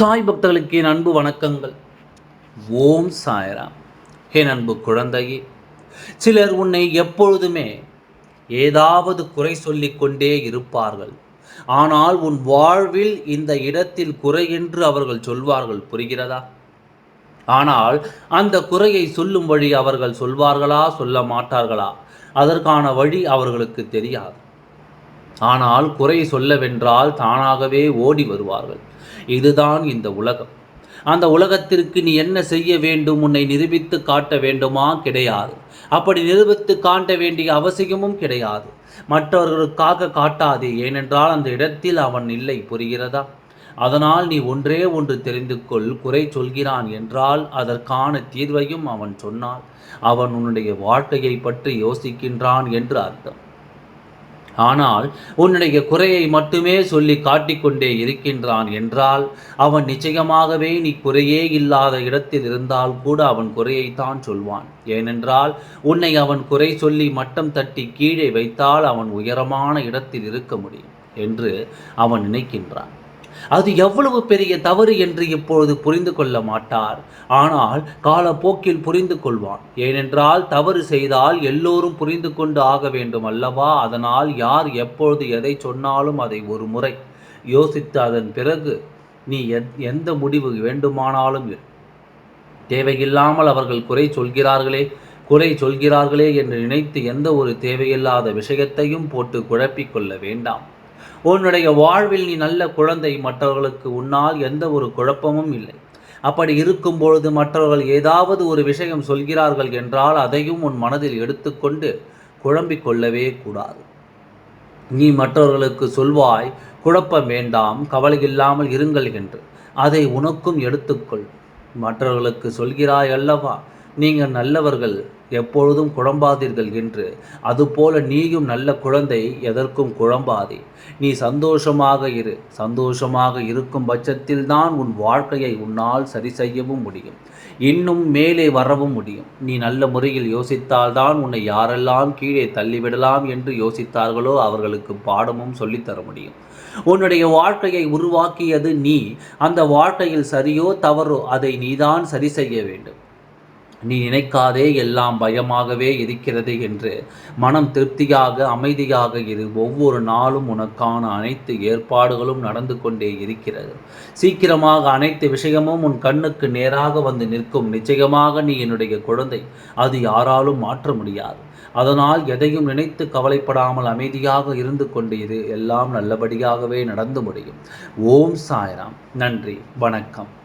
சாய் பக்தர்களுக்கு என் அன்பு வணக்கங்கள். ஓம் சாய்ராம். என் அன்பு குழந்தையே சிலர் உன்னை எப்பொழுதுமே ஏதாவது குறை சொல்லிக் கொண்டே இருப்பார்கள். ஆனால் உன் வாழ்வில் இந்த இடத்தில் குறை என்று அவர்கள் சொல்வார்கள் புரிகிறதா? ஆனால் அந்த குறையை சொல்லும் வழி அவர்கள் சொல்வார்களா சொல்ல மாட்டார்களா? அதற்கான வழி அவர்களுக்கு தெரியாது. ஆனால் குறை சொல்லவென்றால் தானாகவே ஓடி வருவார்கள். இதுதான் இந்த உலகம். அந்த உலகத்திற்கு நீ என்ன செய்ய வேண்டும்? உன்னை நிரூபித்து காட்ட வேண்டுமா? கிடையாது. அப்படி நிரூபித்து காட்ட வேண்டிய அவசியமும் கிடையாது. மற்றவர்களுக்காக காட்டாதே ஏனென்றால் அந்த இடத்தில் அவன் இல்லை. புரிகிறதா? அதனால் நீ ஒன்றே ஒன்று தெரிந்து கொள். குறை சொல்கிறான் என்றால் அதற்கான தீர்வையும் அவன் சொன்னால் அவன் உன்னுடைய வாழ்க்கையை பற்றி யோசிக்கின்றான் என்று அர்த்தம். ஆனால் உன்னுடைய குறையை மட்டுமே சொல்லி காட்டிக்கொண்டே இருக்கின்றான் என்றால் அவன் நிச்சயமாகவே நீ குறையே இல்லாத இடத்தில் இருந்தால் கூட அவன் குறையைத்தான் சொல்வான். ஏனென்றால் உன்னை அவன் குறை சொல்லி மட்டம் தட்டி கீழே வைத்தால் அவன் உயரமான இடத்தில் இருக்க முடியும் என்று அவன் நினைக்கின்றான். அது எவ்வளவு பெரிய தவறு என்று இப்பொழுது புரிந்து கொள்ள மாட்டார். ஆனால் காலப்போக்கில் புரிந்து கொள்வான். ஏனென்றால் தவறு செய்தால் எல்லோரும் புரிந்து கொண்டு ஆக வேண்டும் அல்லவா? அதனால் யார் எப்பொழுது எதை சொன்னாலும் அதை ஒரு முறை யோசித்து அதன் பிறகு நீ எந்த முடிவு வேண்டுமானாலும் தேவையில்லாமல் அவர்கள் குறை சொல்கிறார்களே குறை சொல்கிறார்களே என்று நினைத்து எந்த ஒரு தேவையில்லாத விஷயத்தையும் போட்டு குழப்பிக்கொள்ள வேண்டாம். உன்னுடைய வாழ்வில் நீ நல்ல குழந்தை மற்றவர்களுக்கு உன்னால் எந்த ஒரு குழப்பமும் இல்லை. அப்படி இருக்கும் பொழுது மற்றவர்கள் ஏதாவது ஒரு விஷயம் சொல்கிறார்கள் என்றால் அதையும் உன் மனதில் எடுத்துக்கொண்டு குழம்பிக் கொள்ளவே கூடாது. நீ மற்றவர்களுக்கு சொல்வாய் குழப்பம் வேண்டாம் கவலை இல்லாமல் இருங்கள் என்று. அதை உனக்கும் எடுத்துக்கொள். மற்றவர்களுக்கு சொல்கிறாய் அல்லவா நீங்கள் நல்லவர்கள் எப்பொழுதும் குழம்பாதீர்கள் என்று. அதுபோல நீயும் நல்ல குழந்தை எதற்கும் குழம்பாதே. நீ சந்தோஷமாக இரு. சந்தோஷமாக இருக்கும் பட்சத்தில் தான் உன் வாழ்க்கையை உன்னால் சரி செய்யவும் முடியும். இன்னும் மேலே வரவும் முடியும். நீ நல்ல முறையில் யோசித்தால்தான் உன்னை யாரெல்லாம் கீழே தள்ளிவிடலாம் என்று யோசித்தார்களோ அவர்களுக்கு பாடமும் சொல்லித்தர முடியும். உன்னுடைய வாழ்க்கையை உருவாக்கியது நீ. அந்த வாழ்க்கையில் சரியோ தவறோ அதை நீதான் சரி செய்ய வேண்டும். நீ நினைக்காதே எல்லாம் பயமாகவே இருக்கிறது என்று மனம் திருப்தியாக அமைதியாக இரு. ஒவ்வொரு நாளும் உனக்கான அனைத்து ஏற்பாடுகளும் நடந்து கொண்டே இருக்கிறது. சீக்கிரமாக அனைத்து விஷயமும் உன் கண்ணுக்கு நேராக வந்து நிற்கும். நிச்சயமாக நீ என்னுடைய குழந்தை. அது யாராலும் மாற்ற முடியாது. அதனால் எதையும் நினைத்து கவலைப்படாமல் அமைதியாக இருந்து கொண்டு இது எல்லாம் நல்லபடியாகவே நடந்து முடியும். ஓம் சாய்ராம். நன்றி. வணக்கம்.